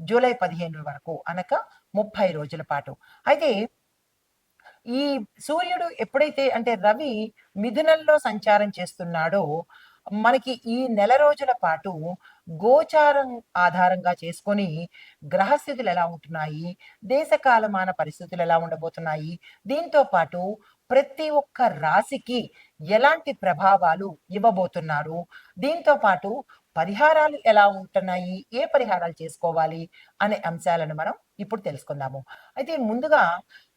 July పదిహేను వరకు అనగా ముప్పై రోజుల పాటు. అయితే ఈ సూర్యుడు ఎప్పుడైతే అంటే రవి మిథునంలో సంచారం చేస్తున్నాడో మనకి ఈ నెల రోజుల పాటు గోచారం ఆధారంగా చేసుకొని గ్రహస్థితులు ఎలా ఉంటున్నాయి దేశకాలమాన పరిస్థితులు ఎలా ఉండబోతున్నాయి దీంతో పాటు ప్రతి ఒక్క రాశికి ఎలాంటి ప్రభావాలు ఇవ్వబోతున్నారు దీంతో పాటు పరిహారాలు ఎలా ఉంటున్నాయి? ఏ పరిహారాలు చేసుకోవాలి? అనే అంశాలను మనం ఇప్పుడు తెలుసుకుందాము. అయితే ముందుగా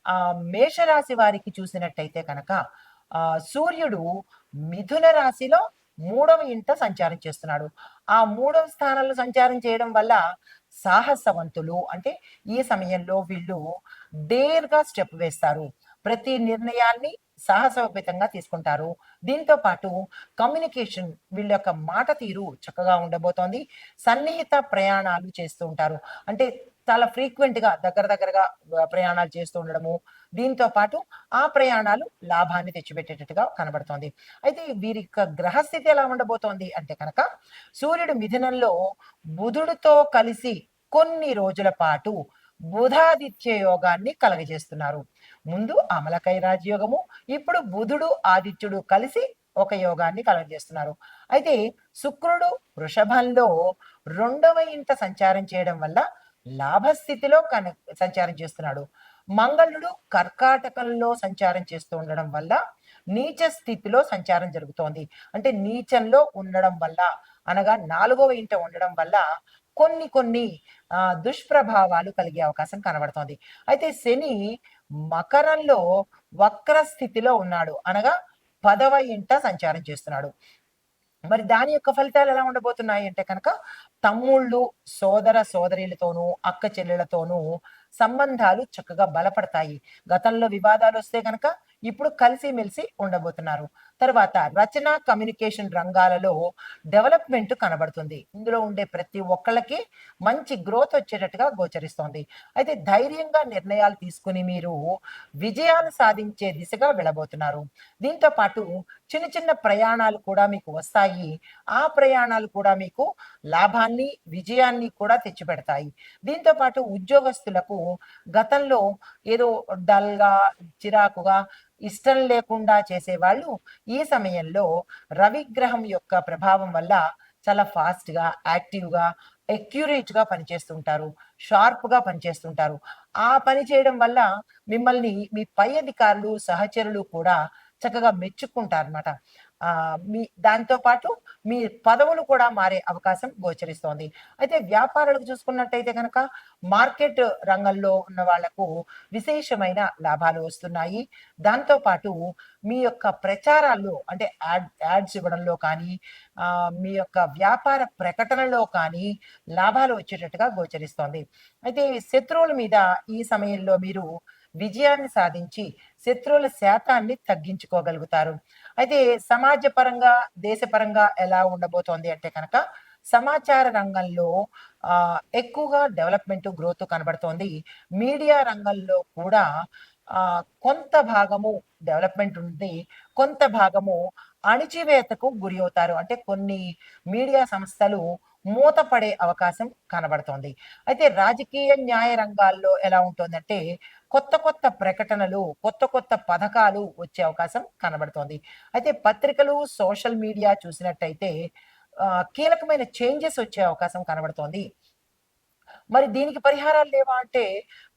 ఆ మేషరాశి వారికి చూసినట్టయితే కనుక ఆ సూర్యుడు మిథున రాశిలో మూడవ ఇంట సంచారం చేస్తున్నాడు. ఆ మూడవ స్థానంలో సంచారం చేయడం వల్ల సాహసవంతులు అంటే ఈ సమయంలో వీళ్ళు డేర్గా స్టెప్ వేస్తారు. ప్రతి నిర్ణయాన్ని సాహసోపేతంగా తీసుకుంటారు. దీంతో పాటు కమ్యూనికేషన్ వీళ్ళ యొక్క మాట తీరు చక్కగా ఉండబోతోంది. సన్నిహిత ప్రయాణాలు చేస్తూ ఉంటారు. అంటే చాలా ఫ్రీక్వెంట్గా దగ్గర దగ్గరగా ప్రయాణాలు చేస్తూ ఉండడము. దీంతో పాటు ఆ ప్రయాణాలు లాభాన్ని తెచ్చిపెట్టేటట్టుగా కనబడుతోంది. అయితే వీరి యొక్క గ్రహస్థితి ఎలా ఉండబోతోంది అంటే కనుక సూర్యుడు మిథునంలో బుధుడితో కలిసి కొన్ని రోజుల పాటు బుధాదిత్య యోగాన్ని కలగజేస్తున్నారు. ముందు అమలకై రాజయోగము ఇప్పుడు బుధుడు ఆదిత్యుడు కలిసి ఒక యోగాన్ని కలగజేస్తున్నారు. అయితే శుక్రుడు వృషభంలో రెండవ ఇంట సంచారం చేయడం వల్ల లాభస్థితిలో కన సంచారం చేస్తున్నాడు. మంగళుడు కర్కాటకంలో సంచారం చేస్తూ ఉండడం వల్ల నీచ స్థితిలో సంచారం జరుగుతోంది. అంటే నీచంలో ఉండడం వల్ల అనగా నాలుగవ ఇంట ఉండడం వల్ల కొన్ని కొన్ని ఆ దుష్ప్రభావాలు కలిగే అవకాశం కనబడుతోంది. అయితే శని మకరంలో వక్ర స్థితిలో ఉన్నాడు. అనగా పదవ ఇంట సంచారం చేస్తున్నాడు. మరి దాని యొక్క ఫలితాలు ఎలా ఉండబోతున్నాయి అంటే కనుక తమ్ముళ్ళు సోదర సోదరులతోనూ అక్క చెల్లెళ్ళతోనూ సంబంధాలు చక్కగా బలపడతాయి. గతంలో వివాదాలు వస్తే కనుక ఇప్పుడు కలిసిమెలిసి ఉండబోతున్నారు. తర్వాత రచన కమ్యూనికేషన్ రంగాలలో డెవలప్మెంట్ కనబడుతుంది. ఇందులో ఉండే ప్రతి ఒక్కళ్ళకి మంచి గ్రోత్ వచ్చేటట్టుగా గోచరిస్తోంది. అయితే ధైర్యంగా నిర్ణయాలు తీసుకుని మీరు విజయాలు సాధించే దిశగా వెళ్ళబోతున్నారు. దీంతో పాటు చిన్న చిన్న ప్రయాణాలు కూడా మీకు వస్తాయి. ఆ ప్రయాణాలు కూడా మీకు లాభాన్ని విజయాన్ని కూడా తెచ్చిపెడతాయి. దీంతో పాటు ఉద్యోగస్తులకు గతంలో ఏదో డల్గా చిరాకుగా ఇష్టం లేకుండా చేసేవాళ్ళు ఈ సమయంలో రవిగ్రహం యొక్క ప్రభావం వల్ల చాలా ఫాస్ట్గా యాక్టివ్గా గా పనిచేస్తుంటారు షార్ప్గా పనిచేస్తుంటారు. ఆ పని చేయడం వల్ల మిమ్మల్ని మీ పై అధికారులు సహచరులు కూడా చక్కగా మెచ్చుకుంటారు అనమాట మీ దాంతో పాటు మీ పదవులు కూడా మారే అవకాశం గోచరిస్తోంది. అయితే వ్యాపారాలకు చూసుకున్నట్టయితే కనుక మార్కెట్ రంగంలో ఉన్న వాళ్ళకు విశేషమైన లాభాలు వస్తున్నాయి. దాంతో పాటు మీ యొక్క ప్రచారాల్లో అంటే యాడ్ యాడ్స్ ఇవ్వడంలో కానీ మీ యొక్క వ్యాపార ప్రకటనలో కానీ లాభాలు వచ్చేటట్టుగా గోచరిస్తోంది. అయితే శత్రువుల మీద ఈ సమయంలో మీరు విజయాన్ని సాధించి శత్రువుల శాతాన్ని తగ్గించుకోగలుగుతారు. అయితే సమాజ పరంగా దేశపరంగా ఎలా ఉండబోతోంది అంటే కనుక సమాచార రంగంలో ఆ ఎక్కువగా డెవలప్మెంట్ గ్రోత్ కనబడుతోంది. మీడియా రంగంలో కూడా ఆ కొంత భాగము డెవలప్మెంట్ ఉంది. కొంత భాగము అణిచివేతకు గురి అవుతారు. అంటే కొన్ని మీడియా సంస్థలు మూతపడే అవకాశం కనబడుతోంది. అయితే రాజకీయ న్యాయ రంగాల్లో ఎలా ఉంటుందంటే కొత్త కొత్త ప్రకటనలు కొత్త కొత్త పథకాలు వచ్చే అవకాశం కనబడుతోంది. అయితే పత్రికలు సోషల్ మీడియా చూసినట్టయితే కీలకమైన చేంజెస్ వచ్చే అవకాశం కనబడుతోంది. మరి దీనికి పరిహారాలు లేవా అంటే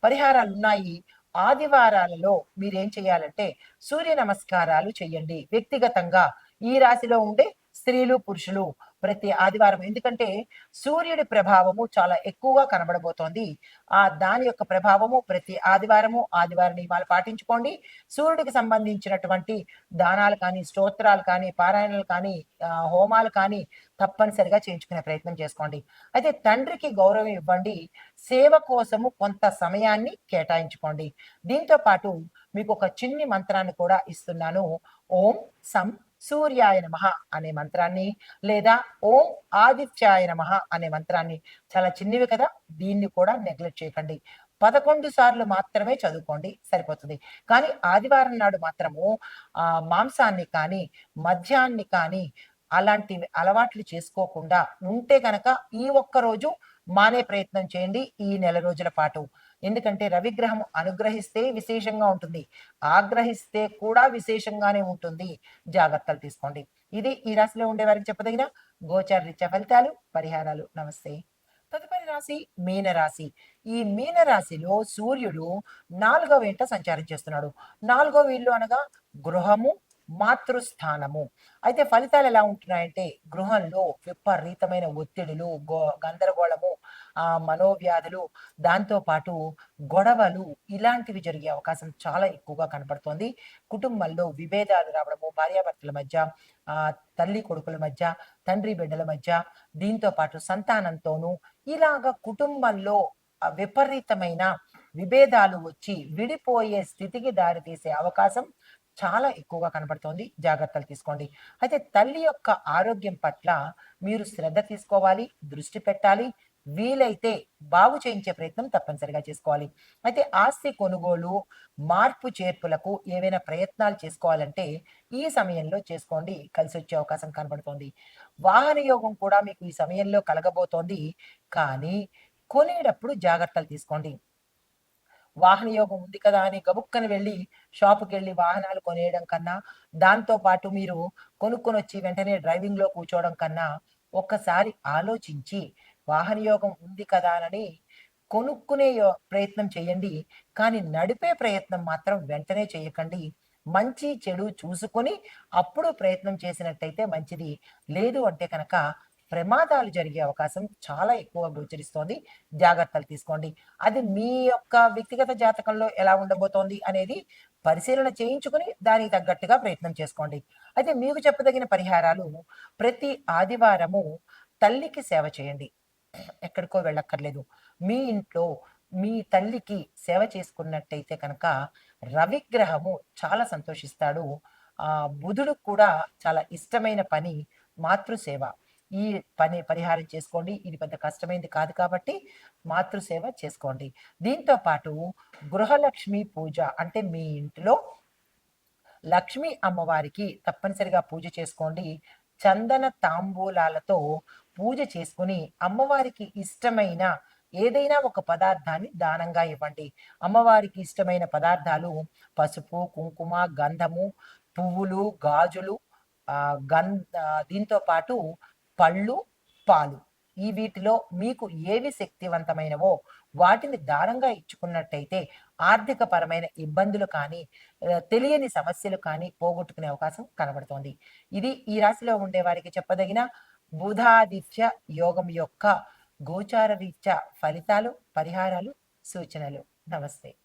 పరిహారాలు ఉన్నాయి. ఆదివారాలలో మీరేం చేయాలంటే సూర్య నమస్కారాలు చేయండి. వ్యక్తిగతంగా ఈ రాశిలో ఉండే స్త్రీలు పురుషులు ప్రతి ఆదివారం. ఎందుకంటే సూర్యుడి ప్రభావము చాలా ఎక్కువగా కనబడబోతోంది. ఆ దాని యొక్క ప్రభావము ప్రతి ఆదివారము ఆదివార నియమాలు పాటించుకోండి. సూర్యుడికి సంబంధించినటువంటి దానాలు కానీ స్తోత్రాలు కానీ పారాయణలు కానీ హోమాలు కానీ తప్పనిసరిగా చేయించుకునే ప్రయత్నం చేసుకోండి. అయితే తండ్రికి గౌరవం ఇవ్వండి. సేవ కోసము కొంత సమయాన్ని కేటాయించుకోండి. దీంతో పాటు మీకు ఒక చిన్ని మంత్రాన్ని కూడా ఇస్తున్నాను. ఓం సం సూర్యాయ నమ అనే మంత్రాన్ని లేదా ఓం ఆదిత్యాయ నమ అనే మంత్రాన్ని చాలా చిన్నవి కదా దీన్ని కూడా నెగ్లెక్ట్ చేయకండి. పదకొండు సార్లు మాత్రమే చదువుకోండి సరిపోతుంది. కానీ ఆదివారం నాడు మాత్రము ఆ మాంసాన్ని కానీ మద్యాన్ని కానీ అలాంటి అలవాట్లు చేసుకోకుండా ఉంటే కనుక ఈ ఒక్క రోజు మానే ప్రయత్నం చేయండి ఈ నెల రోజుల పాటు. ఎందుకంటే రవిగ్రహం అనుగ్రహిస్తే విశేషంగా ఉంటుంది. ఆగ్రహిస్తే కూడా విశేషంగానే ఉంటుంది. జాగ్రత్తలు తీసుకోండి. ఇది ఈ రాశిలో ఉండే వారికి చెప్పదగిన గోచార రీత్యా ఫలితాలు పరిహారాలు. నమస్తే. తదుపరి రాశి మీన రాశి ఈ మీన రాశిలో సూర్యుడు నాలుగవ ఇంట సంచారం చేస్తున్నాడు. నాలుగవ ఇల్లు అనగా గృహము మాతృస్థానము. అయితే ఫలితాలు ఎలా ఉంటున్నాయంటే గృహంలో విపరీతమైన ఒత్తిడులు గో గందరగోళము ఆ మనోవ్యాధులు దాంతో పాటు గొడవలు ఇలాంటివి జరిగే అవకాశం చాలా ఎక్కువగా కనపడుతోంది. కుటుంబంలో విభేదాలు రావడము భార్యాభర్తల మధ్య ఆ తల్లి కొడుకుల మధ్య తండ్రి బిడ్డల మధ్య దీంతో పాటు సంతానంతోనూ ఇలాగ కుటుంబంలో విపరీతమైన విభేదాలు వచ్చి విడిపోయే స్థితికి దారితీసే అవకాశం చాలా ఎక్కువగా కనబడుతోంది జాగ్రత్తలు తీసుకోండి. అయితే తల్లి యొక్క ఆరోగ్యం పట్ల మీరు శ్రద్ధ తీసుకోవాలి దృష్టి పెట్టాలి. వీలైతే బాగు చేయించే ప్రయత్నం తప్పనిసరిగా చేసుకోవాలి. అయితే ఆస్తి కొనుగోలు మార్పు చేర్పులకు ఏవైనా ప్రయత్నాలు చేసుకోవాలంటే ఈ సమయంలో చేసుకోండి. కలిసి వచ్చే అవకాశం కనబడుతోంది. వాహన యోగం కూడా మీకు ఈ సమయంలో కలగబోతోంది. కానీ కొనేటప్పుడు జాగ్రత్తలు తీసుకోండి. వాహన యోగం ఉంది కదా అని గబుక్కని వెళ్ళి షాపుకి వెళ్ళి వాహనాలు కొనేయడం కన్నా దాంతో పాటు మీరు కొనుక్కొని వచ్చి వెంటనే డ్రైవింగ్లో కూర్చోవడం కన్నా ఒక్కసారి ఆలోచించి వాహన యోగం ఉంది కదా అని కొనుక్కునే యో- ప్రయత్నం చేయండి. కానీ నడిపే ప్రయత్నం మాత్రం వెంటనే చేయకండి. మంచి చెడు చూసుకొని అప్పుడు ప్రయత్నం చేసినట్టయితే మంచిది. లేదు అంటే కనుక ప్రమాదాలు జరిగే అవకాశం చాలా ఎక్కువ గోచరిస్తోంది. జాగ్రత్తలు తీసుకోండి. అది మీ యొక్క వ్యక్తిగత జాతకంలో ఎలా ఉండబోతోంది అనేది పరిశీలన చేయించుకుని దానికి తగ్గట్టుగా ప్రయత్నం చేసుకోండి. అయితే మీకు చెప్పదగిన పరిహారాలు ప్రతి ఆదివారము తల్లికి సేవ చేయండి. ఎక్కడికో వెళ్ళక్కర్లేదు. మీ ఇంట్లో మీ తల్లికి సేవ చేసుకున్నట్టయితే కనుక రవిగ్రహము చాలా సంతోషిస్తాడు. ఆ బుధుడు కూడా చాలా ఇష్టమైన పని మాతృసేవ. ఈ పని పరిహారం చేసుకోండి. ఇది పెద్ద కష్టమైంది కాదు కాబట్టి మాతృసేవ చేసుకోండి. దీంతో పాటు గృహలక్ష్మి పూజ అంటే మీ ఇంట్లో లక్ష్మీ అమ్మవారికి తప్పనిసరిగా పూజ చేసుకోండి. చందన తాంబూలాలతో పూజ చేసుకుని అమ్మవారికి ఇష్టమైన ఏదైనా ఒక పదార్థాన్ని దానంగా ఇవ్వండి. అమ్మవారికి ఇష్టమైన పదార్థాలు పసుపు కుంకుమ గంధము పువ్వులు గాజులు గం గంధ దీంతో పాటు పళ్ళు పాలు. ఈ వీటిలో మీకు ఏవి శక్తివంతమైనవో వాటిని దానంగా ఇచ్చుకున్నట్టయితే ఆర్థిక పరమైన ఇబ్బందులు కానీ తెలియని సమస్యలు కానీ పోగొట్టుకునే అవకాశం కనబడుతోంది. ఇది ఈ రాశిలో ఉండే వారికి చెప్పదగిన బుధాదిత్య యోగం యొక్క గోచార రీత్యా ఫలితాలు పరిహారాలు సూచనలు. నమస్తే.